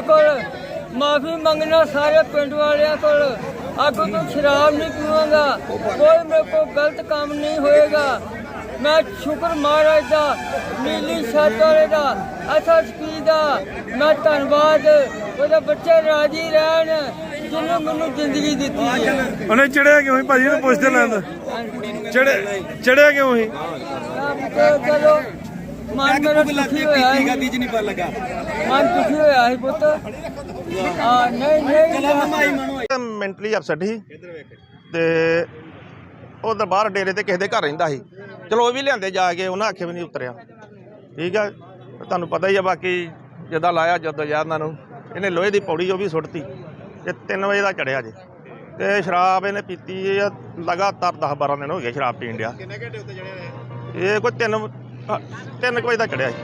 ਕੋਲ ਮਾਫੀ ਮੰਗਣਾ ਸਾਰੇ ਪਿੰਡ ਵਾਲਿਆਂ ਕੋਲ। ਅੱਗੋਂ ਤੋਂ ਸ਼ਰਾਬ ਨਹੀਂ ਪੀਵਾਂਗਾ। ਕੋਈ ਮੇਰੇ ਕੋਲ ਗਲਤ ਕੰਮ ਨਹੀਂ ਹੋਏਗਾ। ਮੈਂ ਸ਼ੁਕਰ ਮਹਾਰਾਜ ਦਾ ਨੀਲੀ ਛੱਤ ਵਾਲੇ ਦਾ ਐਸਐਸਪੀ ਦਾ। ਮੈਂ ਧੰਨਵਾਦ। ਉਹਦੇ ਬੱਚੇ ਰਾਜੀ ਰਹਿਣ ਜਿਹਨੇ ਮੈਨੂੰ ਜ਼ਿੰਦਗੀ ਦਿੱਤੀ ਹੈ। ਉਹਨੇ ਚੜਿਆ ਕਿਉਂ ਸੀ? ਭਾਜੀ ਇਹਨੂੰ ਪੁੱਛਦੇ ਲੈਂਦਾ ਚੜੇ ਚੜਿਆ ਕਿਉਂ ਸੀ? ਚਲੋ ਮਨ ਮੇਰਾ ਦੁਖੀ ਹੋਇਆ ਸੀ। ਗੱਡੀ 'ਚ ਨਹੀਂ ਪਤਾ ਲੱਗਾ। ਮਨ ਦੁਖੀ ਹੋਇਆ ਸੀ ਪੁੱਤ। ਆ ਨਹੀਂ ਨਹੀਂ। ਮਾਈ ਮਨੋ ਮੈਂਟਲੀ ਅਪਸੈਟ ਸੀ ਤੇ ਉਹ ਦਰਬਾਰ ਡੇਰੇ ਤੇ ਕਿਸੇ ਦੇ ਘਰ ਰਹਿੰਦਾ ਸੀ। ਚਲੋ ਉਹ ਵੀ ਲਿਆਂਦੇ ਜਾ ਕੇ ਉਹਨਾਂ ਆਖੇ ਵੀ ਨਹੀਂ ਉਤਰਿਆ। ਠੀਕ ਆ? ਤੁਹਾਨੂੰ ਪਤਾ ਹੀ ਆ ਬਾਕੀ ਜਦਾਂ ਲਾਇਆ ਜਦੋਂ ਯਾਰ ਨੂੰ। ਇਹਨੇ ਲੋਹੇ ਦੀ ਪੌੜੀ ਉਹ ਵੀ ਸੁੱਟਤੀ। ਤੇ 3 ਵਜੇ ਦਾ ਚੜਿਆ ਜੇ। ਤੇ ਸ਼ਰਾਬ ਇਹਨੇ ਪੀਤੀ ਆ ਲਗਾਤਾਰ 10 12 ਦਿਨ ਹੋ ਗਏ ਸ਼ਰਾਬ ਪੀਣ ਡਿਆ। ਕਿੰਨੇ ਘੰਟੇ ਉੱਤੇ ਚੜਿਆ ਇਹ ਕੋਈ 3 3 ਵਜੇ ਦਾ ਚੜਿਆ ਸੀ।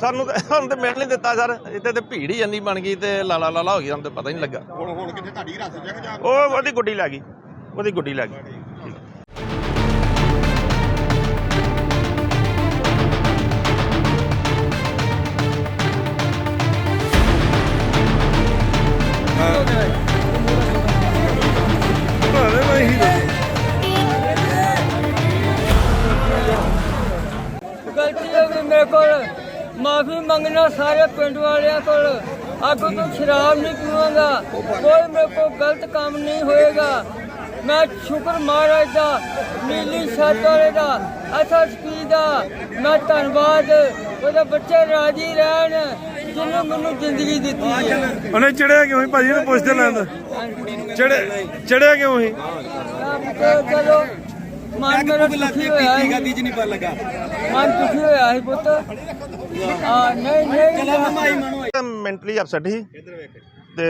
ਸਾਨੂੰ ਤਾਂ ਸਾਨੂੰ ਤੇ ਮਿਲ ਨਹੀਂ ਦਿੱਤਾ ਸਰ। ਇੱਥੇ ਤੇ ਭੀੜ ਹੀ ਇੰਨੀ ਬਣ ਗਈ ਤੇ ਲਾਲਾ ਲਾਲਾ ਹੋ ਗਈ ਸਾਨੂੰ ਤੇ ਪਤਾ ਹੀ ਨਹੀਂ ਲੱਗਾ। ਹੁਣ ਹੁਣ ਕਿੱਥੇ ਤੁਹਾਡੀ ਰਸ ਜਗ ਜਾ ਉਹ ਉਹਦੀ ਗੁੱਡੀ ਲੱਗ ਗਈ। ਉਹਦੀ ਗੁੱਡੀ ਲੱਗ ਗਈ। ਮੇਰੇ ਕੋਲ ਮਾਫੀ ਮੰਗਣਾ ਸਾਰੇ ਪਿੰਡ ਵਾਲਿਆਂ ਕੋਲ। ਅੱਗੋਂ ਤੋਂ ਸ਼ਰਾਬ ਨਹੀਂ ਪੀਵਾਂਗਾ। ਕੋਈ ਮੇਰੇ ਕੋਲ ਗਲਤ ਕੰਮ ਨਹੀਂ ਹੋਏਗਾ। ਮੈਂ ਸ਼ੁਕਰ ਮਹਾਰਾਜ ਦਾ ਨੀਲੀ ਛੱਤ ਵਾਲੇ ਦਾ ਐਸਐਸਪੀ ਦਾ। ਮੈਂ ਧੰਨਵਾਦ। ਉਹਦੇ ਬੱਚੇ ਰਾਜੀ ਰਹਿਣ ਜਿਹਨੇ ਮੈਨੂੰ ਜ਼ਿੰਦਗੀ ਦਿੱਤੀ ਹੈ। ਉਹਨੇ ਚੜਿਆ ਕਿਉਂ ਸੀ ਭਾਜੀ? ਪੁੱਛਦੇ ਲੈਂਦਾ ਚੜੇ ਚੜਿਆ ਕਿਉਂ ਸੀ? ਚਲੋ ਮਨ ਮੇਰਾ ਦੁਖੀ ਹੋਇਆ ਸੀ। ਗੱਡੀ 'ਚ ਨਹੀਂ ਪਤਾ ਲੱਗਾ। ਮਨ ਦੁਖੀ ਹੋਇਆ ਸੀ ਪੁੱਤ। ਆ ਨਹੀਂ ਨਹੀਂ ਮਾਈ ਮਨੋ ਮੈਂਟਲੀ ਅਪਸੈਟ ਸੀ। ਤੇ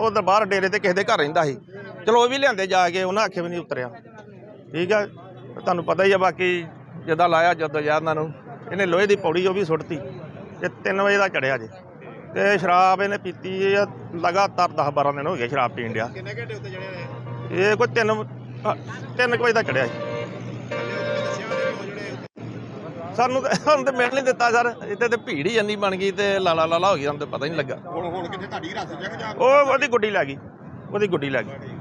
ਉਹ ਦਰਬਾਰ ਡੇਰੇ ਤੇ ਕਿਸੇ ਦੇ ਘਰ ਰਹਿੰਦਾ ਸੀ। ਚਲੋ ਉਹ ਵੀ ਲਿਆਂਦੇ ਜਾ ਕੇ ਉਹਨਾਂ ਆਖੇ ਵੀ ਨਹੀਂ ਉਤਰਿਆ। ਠੀਕ ਆ ਤੁਹਾਨੂੰ ਪਤਾ ਹੀ ਆ ਬਾਕੀ ਜਦਾਂ ਲਾਇਆ ਜਦੋਂ ਯਾਰ ਨੂੰ ਇਹਨੇ ਲੋਹੇ ਦੀ ਪੌੜੀ ਉਹ ਵੀ ਸੁੱਟਤੀ। ਤੇ 3 ਵਜੇ ਦਾ ਚੜਿਆ ਜੇ। ਤੇ ਸ਼ਰਾਬ ਇਹਨੇ ਪੀਤੀ ਆ ਲਗਾਤਾਰ 10 12 ਦਿਨ ਹੋ ਗਏ ਸ਼ਰਾਬ ਪੀਣ ਡਿਆ। ਕਿੰਨੇ ਘੰਟੇ ਉੱਤੇ ਚੜਿਆ ਇਹ? ਕੋਈ 3 3 ਵਜੇ ਦਾ ਚੜਿਆ ਸੀ। ਸਾਨੂੰ ਤਾਂ ਸਾਨੂੰ ਤੇ ਮਿਲ ਨਹੀਂ ਦਿੱਤਾ ਸਰ। ਇੱਥੇ ਤੇ ਭੀੜ ਹੀ ਇੰਨੀ ਬਣ ਗਈ ਤੇ ਲਾਲਾ ਲਾਲਾ ਹੋ ਗਈ ਸਾਨੂੰ ਤੇ ਪਤਾ ਹੀ ਨਹੀਂ ਲੱਗਾ। ਹੁਣ ਹੁਣ ਕਿੱਥੇ ਤੁਹਾਡੀ ਰਸ ਜਗ ਜਾ ਉਹ ਉਹਦੀ ਗੁੱਡੀ ਲੱਗ ਗਈ। ਉਹਦੀ ਗੁੱਡੀ ਲੱਗ ਗਈ।